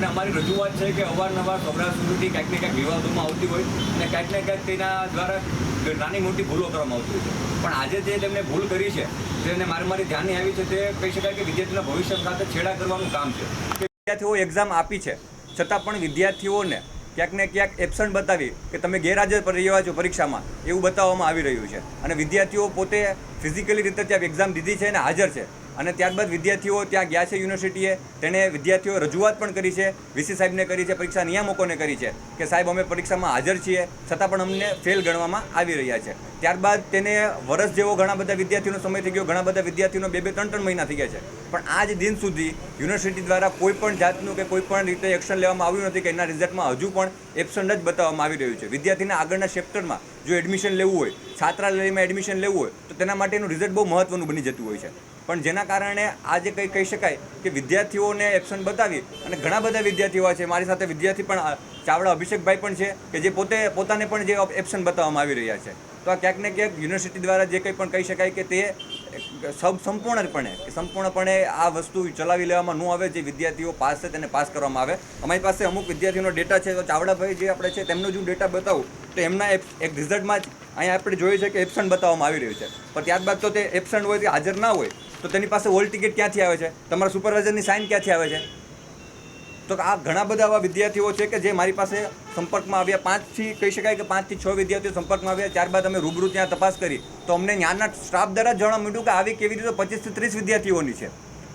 અને અમારી રજૂઆત છે કે અવારનવાર સૌરાષ્ટ્ર સુધી ક્યાંક ને ક્યાંક વિવાદોમાં આવતી હોય અને ક્યાંક ને ક્યાંક તેના દ્વારા નાની મોટી ભૂલો કરવામાં આવતી હોય છે. પણ આજે જે તેમણે ભૂલ કરી છે તેને મારે મારી ધ્યાને આવી છે, તે કહી શકાય કે વિદ્યાર્થીના ભવિષ્ય સાથે છેડા કરવાનું કામ છે. વિદ્યાર્થીઓ એક્ઝામ આપી છે, છતાં પણ વિદ્યાર્થીઓને ક્યાંક ને ક્યાંક એબસન્ટ બતાવી કે તમે ગેરહાજર રહ્યા છો પરીક્ષામાં, એવું બતાવવામાં આવી રહ્યું છે. અને વિદ્યાર્થીઓ પોતે ફિઝિકલી રીતે ત્યાં એક્ઝામ દીધી છે અને હાજર છે. અને ત્યારબાદ વિદ્યાર્થીઓ ત્યાં ગયા છે યુનિવર્સિટીએ. તેણે વિદ્યાર્થીઓ રજૂઆત પણ કરી છે, વીસી સાહેબને કરી છે, પરીક્ષા નિયામકોને કરી છે કે સાહેબ, અમે પરીક્ષામાં હાજર છીએ, છતાં પણ અમને ફેલ ગણવામાં આવી રહ્યા છે. ત્યારબાદ તેને વર્ષ જેવો ઘણા બધા વિદ્યાર્થીઓનો સમય થઈ ગયો, ઘણા બધા વિદ્યાર્થીઓનો બે બે, ત્રણ ત્રણ મહિના થઈ ગયા છે. પણ આજ દિન સુધી યુનિવર્સિટી દ્વારા કોઈ પણ જાતનું કે કોઈ પણ રીતે એક્શન લેવામાં આવ્યું નથી કે એના રિઝલ્ટમાં હજુ પણ એબસન્ટ જ બતાવવામાં આવી રહ્યું છે. વિદ્યાર્થીને આગળના ચેપ્ટરમાં જો એડમિશન લેવું હોય, છાત્રાલયમાં એડમિશન લેવું હોય, તો તેના માટેનું રિઝલ્ટ બહુ મહત્વનું બની જતું હોય છે. પણ જેના કારણે આજે કંઈ કહી શકાય કે વિદ્યાર્થીઓને એબસન્ટ બતાવી અને ઘણા બધા વિદ્યાર્થીઓ છે. મારી સાથે વિદ્યાર્થી પણ ચાવડા અભિષેકભાઈ પણ છે કે જે પોતે, પોતાને પણ જે એબસન્ટ બતાવવામાં આવી રહ્યા છે. તો આ ક્યાંક ને ક્યાંક યુનિવર્સિટી દ્વારા જે કંઈ પણ કહી શકાય કે તે સબ સંપૂર્ણપણે સંપૂર્ણપણે આ વસ્તુ ચલાવી લેવામાં ન આવે, જે વિદ્યાર્થીઓ પાસ છે તેને પાસ કરવામાં આવે. અમારી પાસે અમુક વિદ્યાર્થીઓનો ડેટા છે. તો ચાવડાભાઈ જે આપણે છે તેમનો જો ડેટા બતાવું. તો એમના એક રિઝલ્ટમાં જ અહીંયા આપણે જોયું છે કે એબસન્ટ બતાવવામાં આવી રહ્યું છે. પણ ત્યારબાદ તો તે એબસન્ટ હોય કે હાજર ના હોય તો તેની પાસે હોલ ટિકિટ ક્યાંથી આવે છે? તમારા સુપરવાઇઝરની સાઇન ક્યાંથી આવે છે? તો આ ઘણા બધા એવા વિદ્યાર્થીઓ છે કે જે મારી પાસે સંપર્કમાં આવ્યા. પાંચથી કહી શકાય કે પાંચથી છ વિદ્યાર્થીઓ સંપર્કમાં આવ્યા. ત્યારબાદ અમે રૂબરૂ ત્યાં તપાસ કરી. તો અમને ત્યાંના સ્ટાફ દ્વારા જાણવા મળ્યું કે આવી કેવી રીતે પચીસથી ત્રીસ વિદ્યાર્થીઓની છે.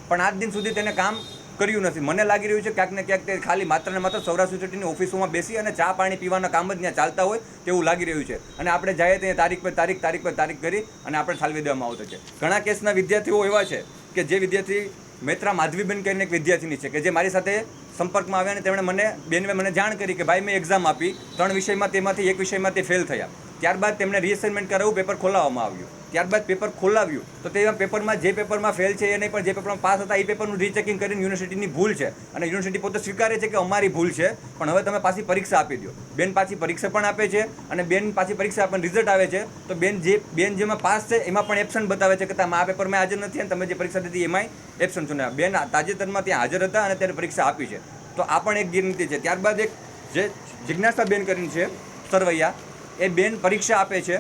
પણ આજ દિન સુધી તેને કામ કર્યું નથી. મને લાગી રહ્યું છે ક્યાંક ને ક્યાંક તે ખાલી માત્ર ને માત્ર સૌરાષ્ટ્ર યુનિવર્સિટીની ઓફિસોમાં બેસી અને ચા પાણી પીવાના કામ જ ત્યાં ચાલતા હોય તેવું લાગી રહ્યું છે. અને આપણે જાય ત્યાં તારીખ પર તારીખ તારીખ પર તારીખ કરી અને આપણે ઠાલવી દેવામાં આવતો છે. ઘણા કેસના વિદ્યાર્થીઓ એવા છે કે જે વિદ્યાર્થી મેત્રા માધવીબેન કરીને એક વિદ્યાર્થીની છે કે જે મારી સાથે સંપર્કમાં આવ્યા અને તેમણે મને બેનવે મને જાણ કરી કે ભાઈ મેં એક્ઝામ આપી. ત્રણ વિષયમાં તેમાંથી એક વિષયમાં તે ફેલ થયા. ત્યારબાદ તેમણે રીઅસાઇનમેન્ટ કરાવવું પેપર ખોલાવવામાં આવ્યું. ત્યારબાદ પેપર ખોલાવ્યું. તો તે પેપરમાં જે પેપરમાં ફેલ છે, એ નહીં, પણ જે પેપરમાં પાસ હતા, એ પેપરનું રીચેકિંગ કરીને યુનિવર્સિટીની ભૂલ છે. અને યુનિવર્સિટી પોતે સ્વીકારે છે કે અમારી ભૂલ છે, પણ હવે તમે પાછી પરીક્ષા આપી દો. બેન પાછી પરીક્ષા પણ આપે છે અને બેન પાછી પરીક્ષા આપણને રિઝલ્ટ આવે છે, તો બેન જે, બેન જેમાં પાસ છે, એમાં પણ એબસન્ટ બતાવે છે કે તમે આ પેપરમાં હાજર નથી અને તમે જે પરીક્ષા દીધી, એમાંય એબસન્ટ છો. ને બેન તાજેતરમાં ત્યાં હાજર હતા અને ત્યારે પરીક્ષા આપી છે. તો આ પણ એક ગેરનીતિ છે. ત્યારબાદ એક જે જિજ્ઞાસા બેન કરીને છે, સરવૈયા એ બેન પરીક્ષા આપે છે.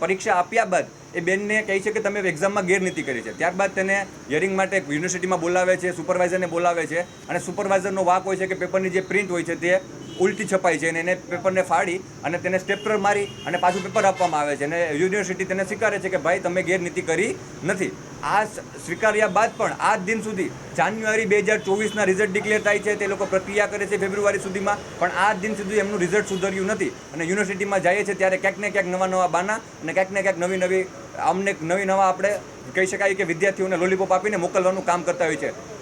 પરીક્ષા આપ્યા બાદ એ બેનને કહે છે કે તમે એક્ઝામમાં ગેરનીતિ કરી છે. ત્યારબાદ તેને હિયરિંગ માટે યુનિવર્સિટીમાં બોલાવે છે સુપરવાઇઝરને બોલાવે છે અને સુપરવાઇઝરનો વાક હોય છે કે પેપરની જે પ્રિન્ટ હોય છે તે ઉલટી છપાય છે અને એને પેપરને ફાડી અને તેને સ્ટેપલર મારી અને પાછું પેપર આપવામાં આવે છે અને યુનિવર્સિટી તેને સ્વીકારે છે કે ભાઈ, તમે ગેરનીતિ કરી નથી. આ સ્વીકાર્યા બાદ પણ આજ દિન સુધી જાન્યુઆરી બે હજાર ચોવીસના રિઝલ્ટ ડિક્લેર થાય છે, તે લોકો પ્રક્રિયા કરે છે ફેબ્રુઆરી સુધીમાં, પણ આ દિન સુધી એમનું રિઝલ્ટ સુધર્યું નથી. અને યુનિવર્સિટીમાં જઈએ છે ત્યારે ક્યાંક ને ક્યાંક નવા નવા બાના અને ક્યાંક ને ક્યાંક નવી નવી અમને નવી નવા આપણે કહી શકાય કે વિદ્યાર્થીઓને લોલીપોપ આપીને મોકલવાનું કામ કરતા હોય છે.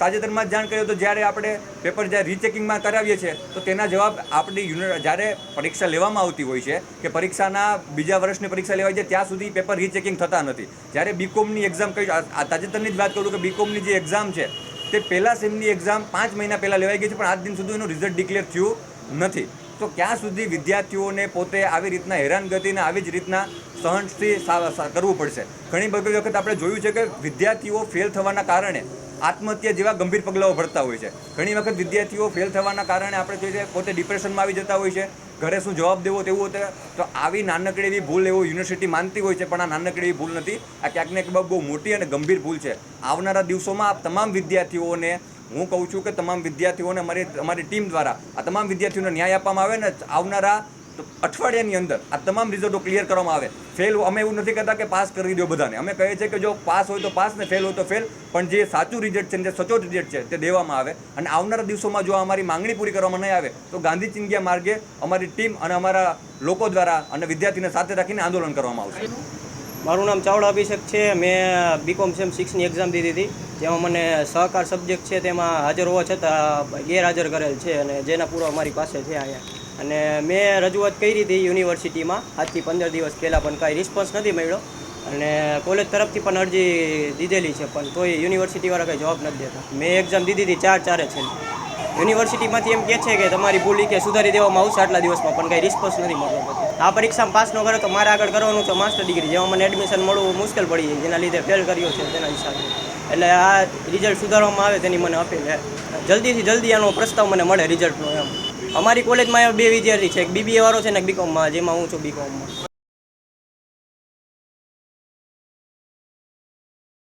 તાજેતરમાં જાણ કર્યો તો જ્યારે આપણે પેપર જ્યારે રીચેકિંગમાં કરાવીએ છીએ, તો તેના જવાબ આપણી યુનિ જ્યારે પરીક્ષા લેવામાં આવતી હોય છે, કે પરીક્ષાના બીજા વર્ષની પરીક્ષા લેવાય છે, ત્યાં સુધી પેપર રીચેકિંગ થતા નથી. જ્યારે બીકોમની એક્ઝામ કહી આ તાજેતરની જ વાત કરું કે બીકોમની જે એક્ઝામ છે, તે પહેલાં સેમની એક્ઝામ પાંચ મહિના પહેલાં લેવાઈ ગઈ છે, પણ આજ દિન સુધી એનું રિઝલ્ટ ડિક્લેર થયું નથી. તો ક્યાં સુધી વિદ્યાર્થીઓને પોતે આવી રીતના હેરાનગતિને, આવી જ રીતના સહનથી કરવું પડશે? ઘણી બધી વખત આપણે જોયું છે કે વિદ્યાર્થીઓ ફેલ થવાના કારણે આત્મહત્યા જેવા ગંભીર પગલાઓ ભરતા હોય છે. ઘણી વખત વિદ્યાર્થીઓ ફેલ થવાના કારણે આપણે જોઈએ પોતે ડિપ્રેશનમાં આવી જતા હોય છે. ઘરે શું જવાબ દેવો તેવું હોતે તો આવી નાનકડી એવી ભૂલ એવો યુનિવર્સિટી માનતી હોય છે, પણ આ નાનકડી એવી ભૂલ નથી. આ ક્યાંક ને ક્યાંક બહુ મોટી અને ગંભીર ભૂલ છે. આવનારા દિવસોમાં આપ તમામ વિદ્યાર્થીઓને, હું કહું છું કે તમામ વિદ્યાર્થીઓને અમારી અમારી ટીમ દ્વારા આ તમામ વિદ્યાર્થીઓને ન્યાય આપવામાં આવે ને આવનારા અઠવાડિયાની અંદર આ તમામ રિઝલ્ટો ક્લિયર કરવામાં આવે. ફેલ અમે એવું નથી કહેતા કે પાસ કરી દો બધાને. અમે કહીએ છીએ કે જો પાસ હોય તો પાસ ને ફેલ હોય તો ફેલ પણ જે સાચું રિઝલ્ટ છે જે સચોટ રિઝલ્ટ છે તે દેવામાં આવે. અને આવનારા દિવસોમાં જો અમારી માંગણી પૂરી કરવામાં નહીં આવે, તો ગાંધી ચિંગ્યા માર્ગે અમારી ટીમ અને અમારા લોકો દ્વારા અને વિદ્યાર્થીને સાથે રાખીને આંદોલન કરવામાં આવશે. મારું નામ ચાવડા અભિષેક છે. મેં બીકોમ સેમ સિક્સની એક્ઝામ દીધી હતી. જેમાં મને સહકાર સબ્જેક્ટ છે તેમાં હાજર હોવા છતાં ગેરહાજર કરેલ છે અને જેના પૂર્વ અમારી પાસે છે અહીંયા. અને મેં રજૂઆત કરી હતી યુનિવર્સિટીમાં. આજથી પંદર દિવસ પહેલાં પણ કાંઈ રિસ્પોન્સ નથી મળ્યો. અને કોલેજ તરફથી પણ અરજી દીધેલી છે, પણ તોય યુનિવર્સિટીવાળા કંઈ જવાબ નથી દેતા. મેં એક્ઝામ દીધી હતી ચાર ચારે છે. યુનિવર્સિટીમાંથી એમ કહે છે કે તમારી ભૂલ કે સુધારી દેવામાં આવશે આટલા દિવસમાં, પણ કંઈ રિસ્પોન્સ નથી મળતો. પછી આ પરીક્ષામાં પાસ ન કરે તો મારે આગળ કરવાનું છે માસ્ટર ડિગ્રી જેમાં મને એડમિશન મળવું મુશ્કેલ પડી જાય, જેના લીધે ફેલ કર્યો છે, તેના હિસાબે. એટલે આ રિઝલ્ટ સુધારવામાં આવે તેની મને અપીલ છે. જલ્દીથી જલ્દી આનો પ્રસ્તાવ મને મળે રિઝલ્ટનો એમ. અમારી કોલેજમાં બે વિદ્યાર્થી છે, એક બીબીએ વાળો છે ને બીકોમમાં જેમાં હું છું બીકોમમાં